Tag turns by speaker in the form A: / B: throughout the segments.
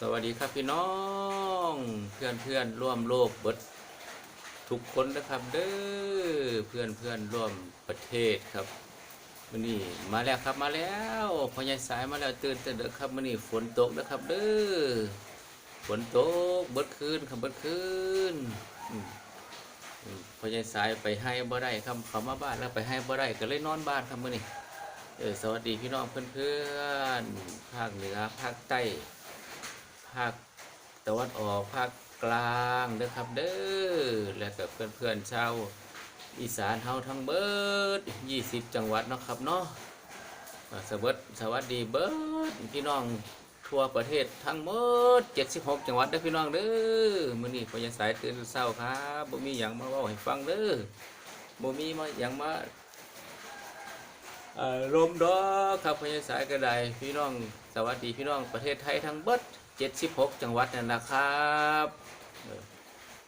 A: สวัสดีครับพี่น้องเพื่อนเพื่อนร่วมโลกเบิดทุกคนนะครับเด้อเพื่อนเพื่อนร่วมประเทศครับมื่อนี้มาแล้วครับมาแล้วพอใหญายสายมาแล้วตื่นแต่เด็กครับมื่อนี้ฝนตกนะครับเด้อฝนตกเบิดคืนครับเบิดคืนพอใหญายสายไปให้บ่ได้ครับเขามาบ้านแล้วไปให้บ่ได้ก็เลยนอนบ้านครับมื่อนี้เออสวัสดีพี่น้องเพื่อนเพื่อนภาคเหนือภาคใต้ ภาคตะวันออกภาคกลางเด้อครับเด้อและกับเพื่อนๆชาวอีสานเฮาทั้งเบิด 20 จังหวัดเนาะครับเนาะสวัสดีสวัสดีเบิดพี่น้องทั่วประเทศทั้งหมด 76 จังหวัดเด้อพี่น้องเด้อมื้อนี้พยายสายตื่นเช้าครับบ่มีหยังมาเว้าให้ฟังเด้อบ่มีมาหยังมาเอ่อลมดอกครับพยายสายก็ได้พี่น้องสวัสดีพี่น้องประเทศไทยทั้งเบิด 76 จังหวัดนั่นนะครับ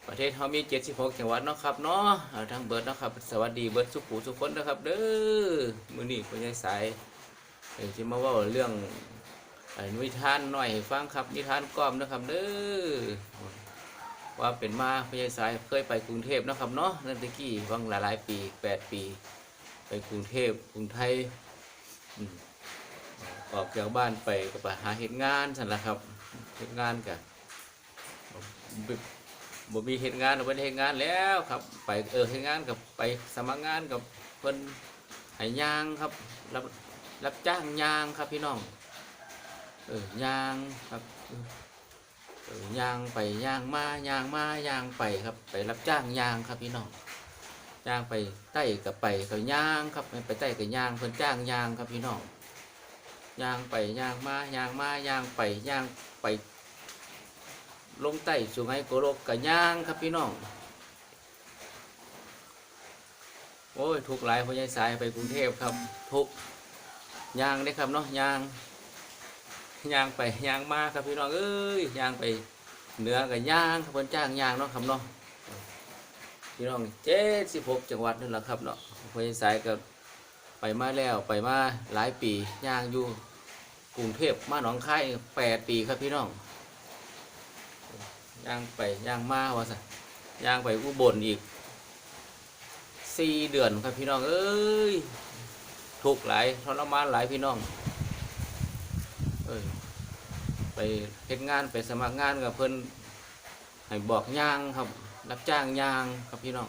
A: ประเทศเขามี 76 จังหวัดเนาะครับเนาะทั้งเบิดเนาะครับ สวัสดีเบิร์ดสุขูสุขคนนะครับ เด้อมือนี้พ่อใหญ่สายเออสิมาว้าเรื่องนิทานหน่อยฟังครับนิทานก้อมนะครับเด้อว่าเป็นมาพ่อใหญ่สายเคยไปกรุงเทพนะครับเนาะนั่นตะกี้วังหลายๆปี8ปี ไปกรุงเทพกรุงไทยออกจากบ้านไปก็ไปหาเหตุงานสั่นละครับ เหตุงานกันบ่มีเหตุงานเอาไปเหตุงานแล้วครับ ไปเออเหตุงานกับไปสมัครงานกับเพิ่นให้ยางครับรับรับจ้างยางครับพี่น้องเออยางครับเออยางไปยางมายางมายางไปครับ ไปรับจ้างยางครับพี่น้องยางไปใต้กับไปกับยางครับไปใต้กับยางเพิ่นจ้างยางครับพี่น้อง ย่างไปย่างมาย่างมาย่างไปย่างไป ลงใต้สุไหงโกโลกกับย่างครับพี่น้อง โอ้ยทุกหลายพยายสายไปกรุงเทพครับ ทุกย่างได้ครับเนาะย่างย่างไปย่างมาครับพี่น้องเอ้ยย่างไปเหนือกับย่างครับเพิ่นจ้างย่างเนาะครับเนาะพี่น้องเจ็ดสิบหกจังหวัดนั่นแหละครับเนาะพยายสายก็ไปมาแล้วไปมาหลายปีย่างอยู่ กรุงเทพมาหนองคายแปดปีครับพี่น้องย่างไปย่างมาวะสะย่างไปอุบลอีกสี่เดือนครับพี่น้องเอ้ยทุกหลายทรมานหลายพี่น้องเอ้ยไปเฮ็ดงานไปสมัครงานกับเพิ่อนให้บอกย่างครับ รับจ้างย่างครับพี่น้อง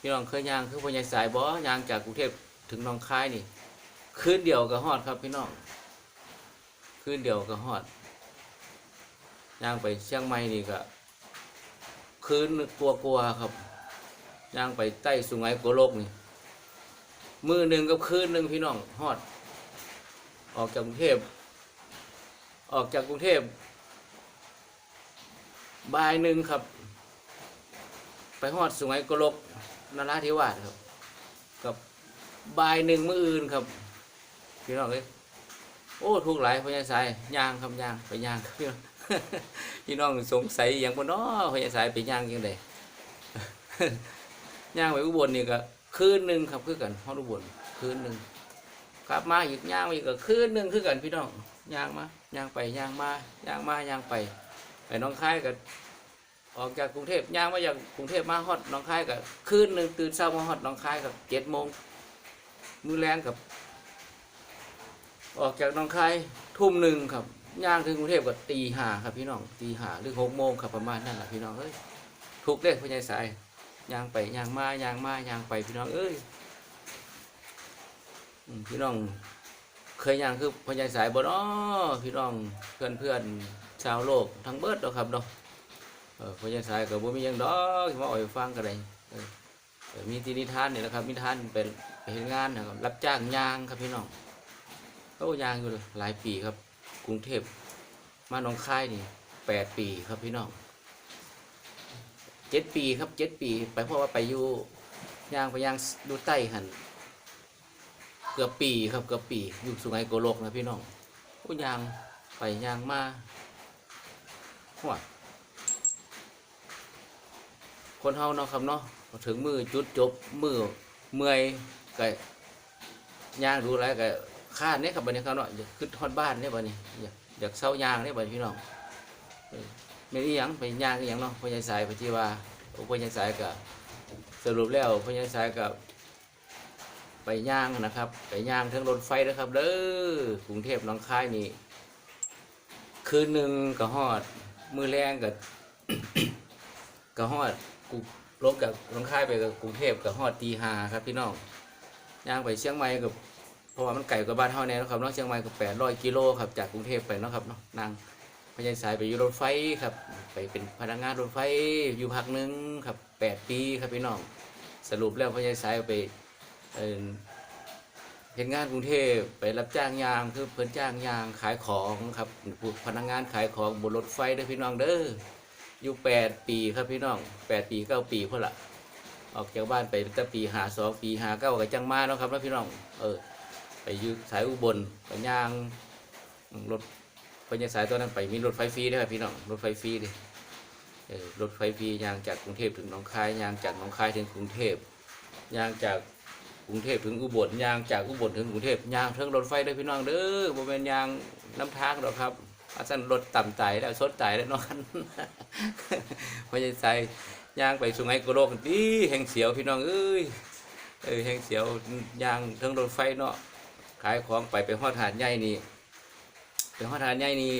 A: พี่น้องเคยย่างคือพญายสายบ่ย่างจากกรุงเทพถึงหนองคายนี่คืนเดียวก็ฮอดครับพี่น้อง คืนเดียวก็ฮอดย่างไปเชียงใหม่นี่ก็คืนกลัวกลัวครับย่างไปใต้สุไหงโกโลกนี่มือหนึ่งกับคืนหนึ่งพี่น้องฮอด ออกจากกรุงเทพออกจากกรุงเทพบ่ายหนึ่งครับ ไปฮอดสุไหงโกโลกนราธิวาสครับ กับบ่ายหนึ่งมื้ออื่นครับ พี่น้องเอ้ย โอ้ทุกหลายพญาสายย่างครับย่างไปย่างพี่น้องพี่น้องสงสัยอย่างบ่เนาะพญาสายไปย่างยังไงย่างไปอุบลนี่ก็คืนหนึ่งครับคือกันฮอดอุบลคืนหนึ่งกลับมาอีกย่างอีกก็คืนหนึ่งคือกันพี่น้องย่างมาย่างไปย่างมาย่างมาย่างไปไปน้องคายก็ออกจากกรุงเทพย่างมาจากกรุงเทพมาฮอดน้องคายก็คืนหนึ่งตื่นเช้ามาฮอดน้องคายกับเจ็ดโมงมือแรงกับ ออกจากหน้องคายทุ่มหนึ่งครับย่างถึงกรุงเทพก็ตีห้าครับพี่น้องตีห้าหรือหกโมงครับประมาณนั่นแหละพี่น้องเอ้ยถูกเลขพญายสายย่างไปย่างมาย่างมาย่างไปพี่น้องเอ้ยพี่น้อง เคยย่างคือพญายสายบ่เนาะพี่น้องเพื่อนเพื่อนชาวโลกทั้งเบิดเนาะครับเนาะเออพญายสายก็บ่มียังดอกมาอ่อยฟังก็ได้เออเออมีที่นิทานเนี่แหละครับนิทานเป็นไปเห็นงานนะครับรับจ้างย่างครับพี่น้อง เขายางอยู่หลายปีครับ กรุงเทพมาหนองคายนี่แปดปีครับพี่น้องเจ็ดปีครับเจ็ดปี ไปเพราะว่าไปอยู่ยางไปยางดูใต้หันเกือบปีครับเกือบปีอยู่สุไหงโกโลกนะพี่น้องผู้ยางไปยางมาหัวคนเฮาเนาะครับเนาะถึงมือจุดจบมือเมื่อยก็ย่างดูแล้วก็ ข้านเนี่ยครับบัดนี้ครับเนาะอยากขึ้นทอดบ้านเนี่ยบัดนี้อยากอยากเศร้ายางเนี่ยบัดนี้พี่น้องไม่ได้ยังไปยางอหยังเนาะพ่อใหญ่สายไปที่ว่าโอ้พ่อใหญ่สายก็สรุปแล้วพ่อใหญ่สายก็ไปย่างนะครับ ไปย่างทั้งรถไฟนะครับเด้อกรุงเทพหนองคายนี่คืนหนึ่งก็ฮอด มือแรงก็ก็ฮอดกูลบกับหนองคายไปกับกรุงเทพก็ฮอดตีหาครับพี่น้องย่างไปเชียงใหม่กับ เพราะว่ามันไกลกว่าบ้านเฮาแน่นะครับเนาะเชียงใหม่ก็แปดร้อยกิโลครับจากกรุงเทพไปเนาะครับเนาะนั่งพยายสายไปอยู่รถไฟครับ ไปเป็นพนักงานรถไฟอยู่พักหนึ่งครับแปดปีครับพี่น้องสรุปแล้วพยายสายไปเห็นงานกรุงเทพไปรับจ้างยางคือเพิ่นจ้างยางขายของครับพนักงานขายของบนรถไฟเด้อพี่น้องเด้ออยู่แปดปีครับพี่น้องแปดปีเก้าปีเพุ่นละออกจากบ้านไปตั้งปีหาสองปีหาเก้าก็จังมาเนาะครับแล้วพี่น้องเออ ไปยู่สายอุบลไปย่างรถเพญาสายตัวนั้นไปมีรถไฟฟรีด้วยครับพี่น้องรถไฟฟรีดิรถไฟฟรียางจากกรุงเทพถึงหนองคายยางจากหนองคายถึงกรุงเทพยางจากกรุงเทพถึงอุบลยางจากอุบลถึงกรุงเทพยางถึงรถไฟด้วยพี่น้องเด้อบ่เป็นยางน้ำทางหรอกครับอาสันรถต่ำไตแล้วสดไตแล้วนอนพญาสายยางไปสุไหงโกโลกดีแห่งเสียวพี่น้องเอ้ยเออแห่งเสียวยางถึงรถไฟเนาะ ขายของไปไปฮอดหาดใหญ่นี่เป็นข้อทานใหญ่นี่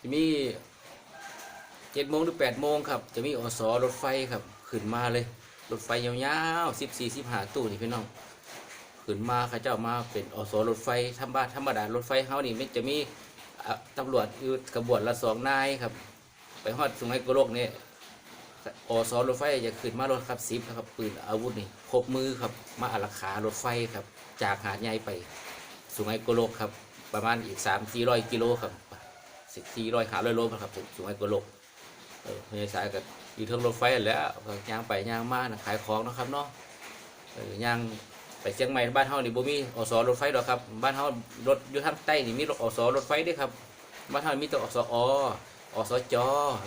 A: จะมีเจ็ดโมงหรือแปดโมงครับ จะมีอสรถไฟครับขึ้นมาเลยรถไฟยาวๆสิบสี่สิบห้าตู้นี่พี่น้องขึ้นมาเขาเจ้ามาเป็นอสรถไฟธรรมดาธรรมดารถไฟเฮานี่ไม่จะมีตำรวจอยู่กระบวนละสองนายครับ ไปฮอดสุไหงโกลกเนี่ย อสรถไฟจะขึ้นมารถครับสิบนะครับปืนอาวุธนี่ครบมือครับมาอารักขารถไฟครับจากหาดใหญ่ไปสุไหงโกโลกครับประมาณอีกสามสี่ร้อยกิโลครับสิบสี่ร้อยขาร้อยโลครับผมสูงไอ้กโลกเออพญาสายก็อยู่เทิงรถไฟนั่นแหล้วย่างไปย่างมานะขายของนะครับเนาะเออย่างไปเชียงใหม่บ้านเฮานี่บ่มีอสรถไฟดอกครับบ้านเฮารถอยู่ทางใต้นี่มีรถอสรถไฟด้วยครับบ้านเฮามีแต่อสออสจ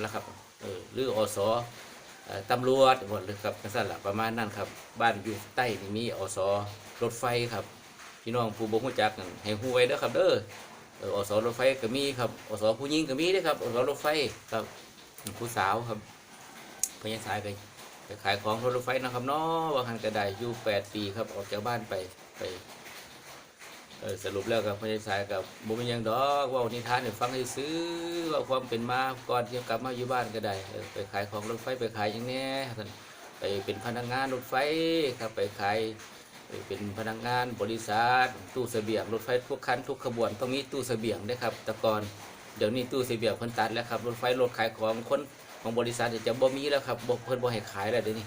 A: แล้วครับเออหรืออสอ ตำรวจหมดเลยครับนั่นหละประมาณนั้นครับ บ้านอยู่ใต้นี่มีอสรถไฟครับ พี่น้องผู้บ่ฮู้จักนั่นให้ฮู้ไว้เด้อครับเด้ออสรถไฟก็มีครับอสผู้หญิงก็มีด้อครับอสรถไฟครับผู้สาวครับพญาสายไปไปขายของรถไฟนะครับเนาะว่าหันก็ได้อยู่8ปีครับออกจากบ้านไปไป เออสรุปแล้วกับพญาสายกับบ่มีหยังดอกว่านิทานให้ฟังให้ซื้อว่าความเป็นมาก่อนที่จะกลับมาอยู่บ้านก็ได้ไปขายของรถไฟไปขายหยังแน่ท่านไปเป็นพนักงานรถไฟครับไปขายเป็นพนักงานบริษัทตู้เสบียงรถไฟทุกคันทุกขบวนต้องมีตู้เสบียงด้วยครับแต่ก่อนเดี๋ยวนี้ตู้เสบียงเพิ่นตัดแล้วครับรถไฟรถขายของคนของบริษัทจะบ่มีแล้วครับบ่เพิ่นบ่ให้ขายแล้วเดี๋ยวนี้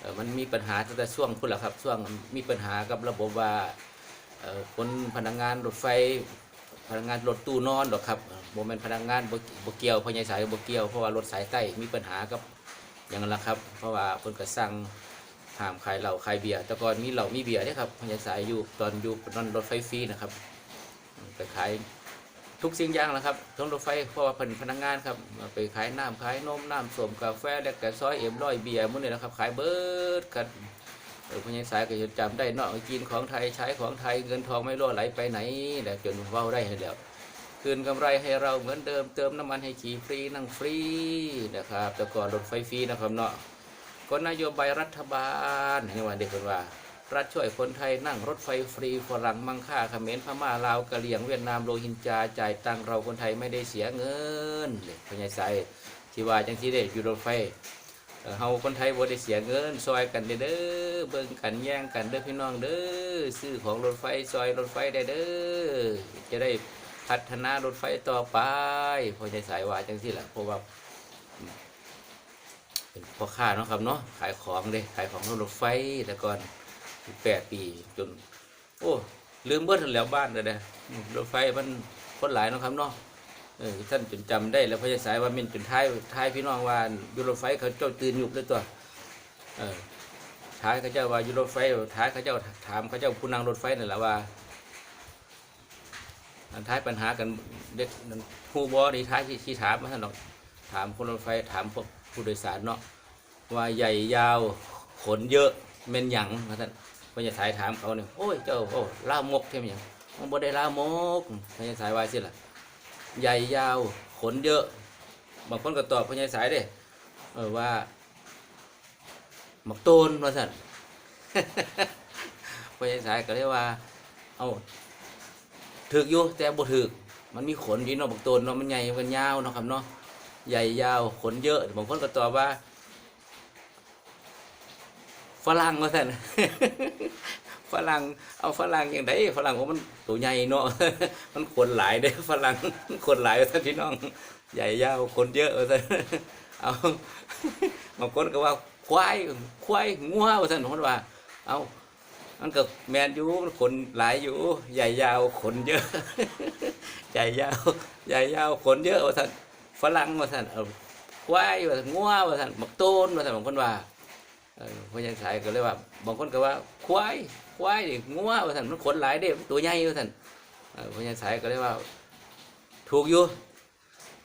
A: เอ่อมันมีปัญหาตั้งแต่ช่วงพุ่นละครับช่วงมีปัญหากับระบบว่า คนพนักงานรถไฟพนักงานรถตู้นอนดอกครับเอ่อบ่แม่นพนักงานบ่บ่เกียวพญายสายบเกียวเพราะว่ารถสายใต้มีปัญหากับอย่างนั้นละครับ เพราะว่าเพิ่นก็สั่งห้ามขายเหล้าขายเบียร์แต่ก่อนมีเหล้ามีเบียร์เนี่ยครับพญาสายอยู่ตอนอยู่ตอนรถไฟฟรีนะครับไปขายทุกสิ่งอย่างแล้วครับทั้งรถไฟเพราะว่าเป็นพนักงานครับไปขายน้ำขายนมน้ำสมกาแฟและกระซอยเอ็มร้อยเบียร์มื้อนี้นะครับขายเบิร์ดกัน เออพญาสายก็จะจำได้นาะกินของไทยใช้ของไทยเงินทองไม่รั่วไหลไปไหนแต่จนเว้าได้ให้แล้วคืนกำไรให้เราเหมือนเดิมเติมน้ำมันให้ขี่ฟรีนั่งฟรีนะครับแต่ก่อนรถไฟฟรีนะครับเนาะก็นโยบายรัฐบาลให้ว่าเด็กคนว่า รัฐช่วยคนไทยนั่งรถไฟฟรีฝรั่งมังค่าเขมรพม่าลาวกะเหรี่ยงเวียดนามโรฮิงญาจ่ายตังเราคนไทยไม่ได้เสียเงินเด็กพญายไสที่ว่าจังที่ได้อยู่รถไฟ เอ่อเฮาคนไทยบ่ได้เสียเงินซอยกันเด้อเด้อเบิ่งกันแย่งกันเด้อพี่น้องเด้อซื้อของรถไฟซอยรถไฟได้เด้อจะได้พัฒนารถไฟต่อไปพญายว่าจังที่แหละเพราะว่าเป็นพ่อค้าเนาะครับเนาะขายของเลยขายของรถไฟแต่ก่อนแปดปีจน โอ้ลืมเบิดแล้วบ้านเลยนะอืมรถไฟมันคนหลายเนาะครับเนาะ เออท่านจนจำได้แล้วพระยาสายว่ามันจนท้ายท้ายพี่น้องว่ายู่รไฟเขาเจ้าตื่นอยู่เลยตัวเออท้ายเขาเจ้าว่ายู่รไฟท้ายเขาเจ้าถามเขาเจ้าผู้นั่งรถไฟนั่นแหละว่าอันท้ายปัญหากันเด็กผู้บอดีท้ายที่ที่ถามมาท่านหรอกถามคนรถไฟถามพวกผู้โดยสารเนาะว่าใหญ่ยาวขนเยอะเม่นหยังมาท่านพญาสายถามเขาเนี่ยโอ้ยเจ้าโอ้ล่ามกเท่าหยังมันบ่ได้ล่ามกพญาสายวายสิล่ะ ใหญ่ยาวขนเยอะ บางคนก็ตอบพญายสายเด้เออว่าหมักโตนว่าสั่นพญายสายก็เรียกว่า เอาถึกอยู่แต่บ่ถึกมันมีขนอยู่เนาะหมักโตนเนาะมันใหญ่มันยาวเนาะครับเนาะใหญ่ยาวขนเยอะบางคนก็ตอบว่าฝรั่งว่าสั่น ฝรั่งเอาฝรั่งอย่างไดฝรั่งว่ามันตัวใหญ่เนาะมันคนหลายเด้อฝรั่งคนหลายท่านพี่น้อง ใหญ่ยาวคนเยอะท่านเอาบางคนก็ว่าควายควายงัวว่าท่านบางคนว่า เอามันก็แมนอยู่มันคนหลายอยู่ ใหญ่ยาวขนเยอะ ใหญ่ยาว ใหญ่ยาวขนเยอะว่าท่านฝรั่งว่าท่านเอาควายว่าท่านงัวว่าท่านบักโตนว่าท่านบางคนว่าพญาสายก็เลยว่าบางคนก็ว่าควาย ควายนี่งัวว่าท่านมันขนหลายเด้มันตัวใหญ่ว่าท่านเออพญาสายก็เลยว่า ถูกอยู่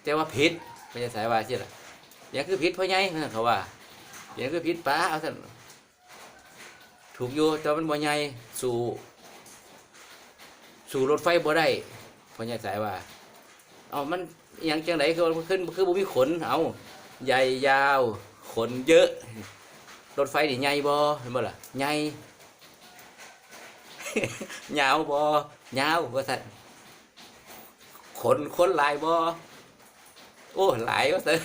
A: แต่ว่าผิดพญาสายว่าใช่ล่ะอย่างคือผิดพ่อใหญ่เขาว่าอย่างคือผิดป้าเอาท่านถูกอยู่แต่มันบ่ใหญ่สู่ สู่รถไฟบ่ได้พญาสายว่าเอามันอย่างจังไดคือขึ้นคือบ่มีขนเอาใหญ่ยาว ขนเยอะ รถไฟนี่ใหญ่บ่เห็นบ่ล่ะใหญ่ ยาวบ่ยาวว่าซั่นขนคนหลายบ่โอ้หลายว่าซั่น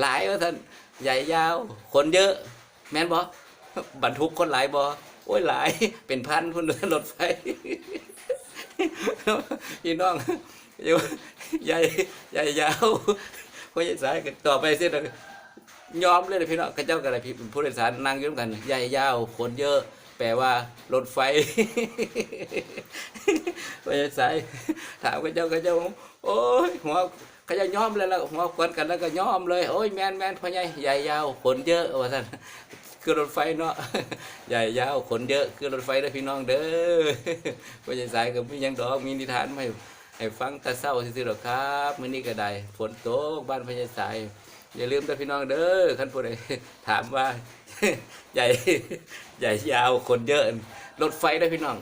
A: หลายว่าซั่นใหญ่ยาวคนเยอะ แม่นบ่บรรทุกคนหลายบ่โอ้ยหลาย เป็นพันพุ่นเดินรถไฟพี่น้องอยู่ใหญ่ใหญ่ยาวพอใหญ่สายต่อไปเส้นยยอมเลยนะพี่น้องข้าเจ้ากับอะไรพี่ผู้โดยสารนั่งอยู่ด้วยกัน ใหญ่ยาวคนเยอะ ปลว่ารถไฟไปสายถามข้าเจ้าข้าเจ้าโอ้ยหัวข้าเจ้ายอมเลยแล้วหัวควนกันแล้วก็ย้อมเลยโอ้ยแมนแมนพ่อใหญ่ใหญ่ยาวคนเยอะว่าท่านคือรถไฟเนาะใหญ่ยาวคนเยอะคือรถไฟเด้พี่น้องเด้อพ่อใหญ่สายก็มียังดอกมีนิทานมาให้ให้ฟังแต่เศร้าซื่อๆหรอกครับมื้อนี้ก็ได้ฝนตกบ้านพ่อใหญ่สาย อย่าลืมนะพี่น้องเด้อท่านผู้ใดถามว่า ใหญ่ใหญ่ยาวคนเยอะรถไฟได้พี่น้อง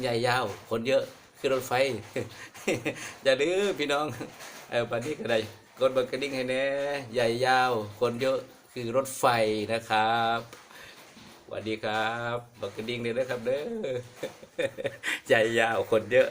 A: ใหญ่ยาวคนเยอะคือรถไฟ อย่าลืมพี่น้องเออปันนี้ก็ได้กดบักกระดิ่งให้แน่ใหญ่ยาวคนเยอะคือรถไฟนะครับสวัสดีครับบักกระดิ่งเลยนะครับเด้อใหญ่ยาวคนเยอะ